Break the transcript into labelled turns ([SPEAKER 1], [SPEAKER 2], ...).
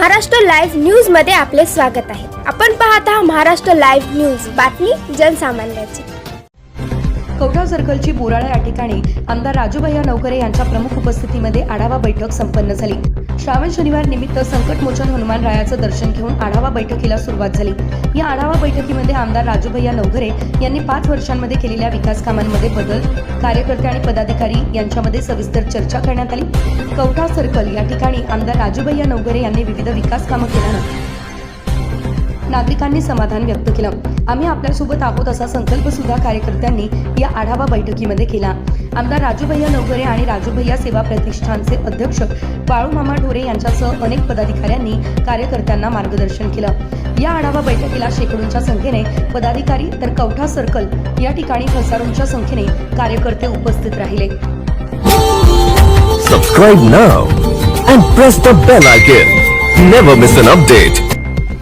[SPEAKER 1] Maharashtra live न्यूजमध्ये आपले स्वागत आहे. आपण पाहत आहात महाराष्ट्र लाईव्ह न्यूज. बातमी जनसामान्याची.
[SPEAKER 2] कवठा सर्कलची बोराळा या ठिकाणी आमदार राजूभैया नवकरे यांच्या प्रमुख उपस्थितीमध्ये आढावा बैठक संपन्न झाली. श्रावण शनिवार निमित्त संकटमोचन हनुमान रायाचं दर्शन घेऊन आढावा बैठकीला सुरुवात झाली. या आढावा बैठकीमध्ये आमदार राजूभैया नवघरे यांनी पाच वर्षांमध्ये केलेल्या विकास कामांमध्ये बदल कार्यकर्ते आणि पदाधिकारी यांच्यामध्ये सविस्तर चर्चा करण्यात आली. कवठा सर्कल या ठिकाणी आमदार राजूभैया नवघरे यांनी विविध विकास कामं केल्यानं नागरिकांनी समाधान व्यक्त केलं. आम्ही आपल्यासोबत आहोत असा संकल्प सुद्धा कार्यकर्त्यांनी या आढावा बैठकीमध्ये केला. आमदार राजूभैया नवघरे आणि राजूभैया सेवा प्रतिष्ठानचे अध्यक्ष बाळूमामा ढोरे यांच्यासह अनेक पदाधिकाऱ्यांनी कार्यकर्त्यांना मार्गदर्शन केलं. या आढावा बैठकीला शेकडोंच्या संख्येने पदाधिकारी तर कवठा सर्कल या ठिकाणी हजारोंच्या संख्येने कार्यकर्ते उपस्थित राहिले.
[SPEAKER 3] Subscribe now and press the bell icon never miss an update